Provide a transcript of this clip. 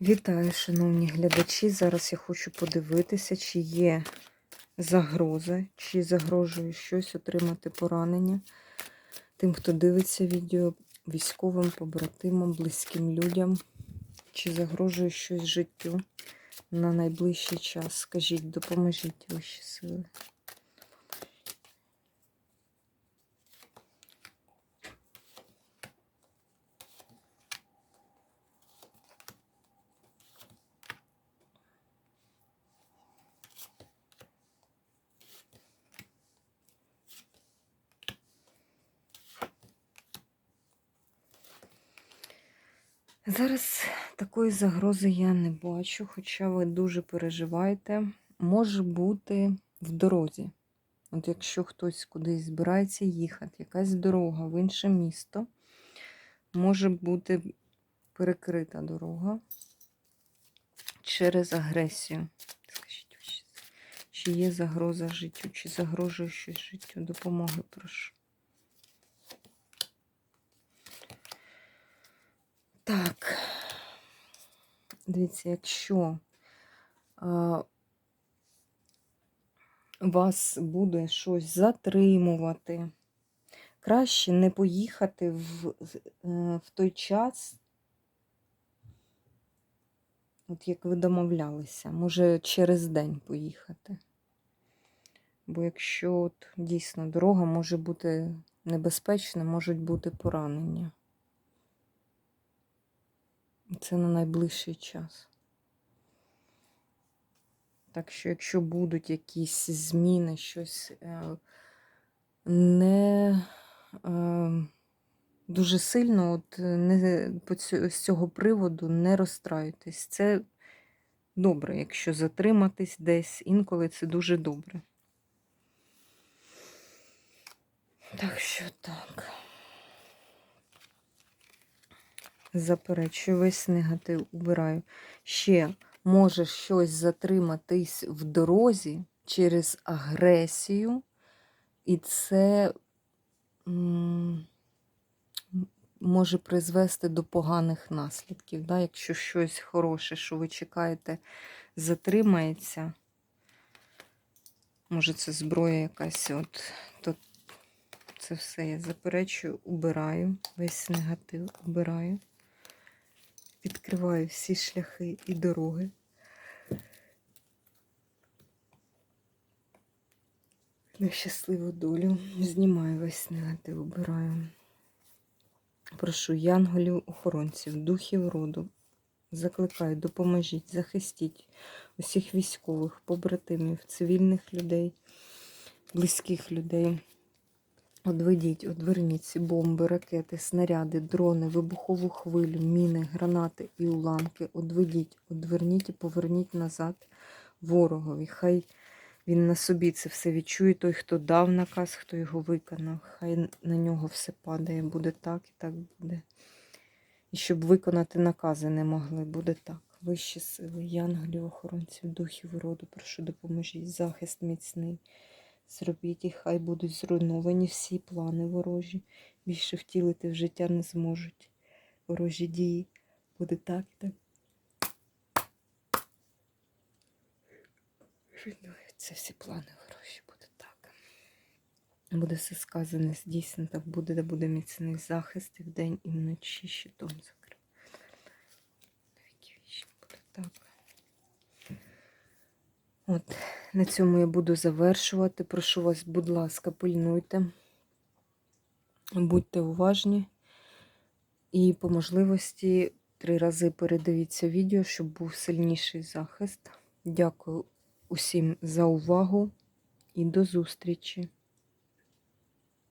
Вітаю, шановні глядачі. Зараз я хочу подивитися, чи є загрози, чи загрожує щось отримати поранення тим, хто дивиться відео військовим, побратимам, близьким людям, чи загрожує щось життю на найближчий час. Скажіть, допоможіть вищі сили. Зараз такої загрози я не бачу, хоча ви дуже переживаєте. Може бути в дорозі. От якщо хтось кудись збирається їхати, якась дорога в інше місто, може бути перекрита дорога через агресію. Скажіть, чи є загроза життю, чи загрожує щось життю? Допомоги прошу. Так, дивіться, якщо а, вас буде щось затримувати, краще не поїхати в, е, в той час, от як ви домовлялися, може через день поїхати. Бо якщо от дійсно дорога може бути небезпечна, можуть бути поранення. Це на найближчий час. Так що, якщо будуть якісь зміни, щось е, не е, дуже сильно, от не з цього приводу не розстраюйтесь. Це добре, якщо затриматись десь, інколи це дуже добре. Так що так. Заперечую, весь негатив убираю. Ще може щось затриматись в дорозі через агресію, і це може призвести до поганих наслідків. Да? Якщо щось хороше, що ви чекаєте, затримається, може це зброя якась, от, то це все я заперечую, убираю, весь негатив убираю. Відкриваю всі шляхи і дороги. На щасливу долю. Знімаю весь негатив, обираю. Прошу янголів, охоронців, духів роду. Закликаю, допоможіть, захистіть усіх військових, побратимів, цивільних людей, близьких людей. Одведіть, одверніть ці бомби, ракети, снаряди, дрони, вибухову хвилю, міни, гранати і уламки. Одведіть, одверніть і поверніть назад ворогові. Хай він на собі це все відчує, той, хто дав наказ, хто його виконав. Хай на нього все падає. Буде так і так буде. І щоб виконати накази не могли, буде так. Вищі сили, янголів, охоронців, духів роду, прошу допоможіть, захист міцний. Зробіть і хай будуть зруйновані всі плани ворожі. Більше втілити в життя не зможуть. Ворожі дії. Буде так і так. Руйнуються всі плани ворожі. Буде так. Буде все сказане, здійснено, так буде, де буде міцний захист і вдень і вночі щитом закрив. Віки вічні буде так. От, на цьому я буду завершувати. Прошу вас, будь ласка, пильнуйте, будьте уважні і по можливості три рази передивіться відео, щоб був сильніший захист. Дякую усім за увагу і до зустрічі!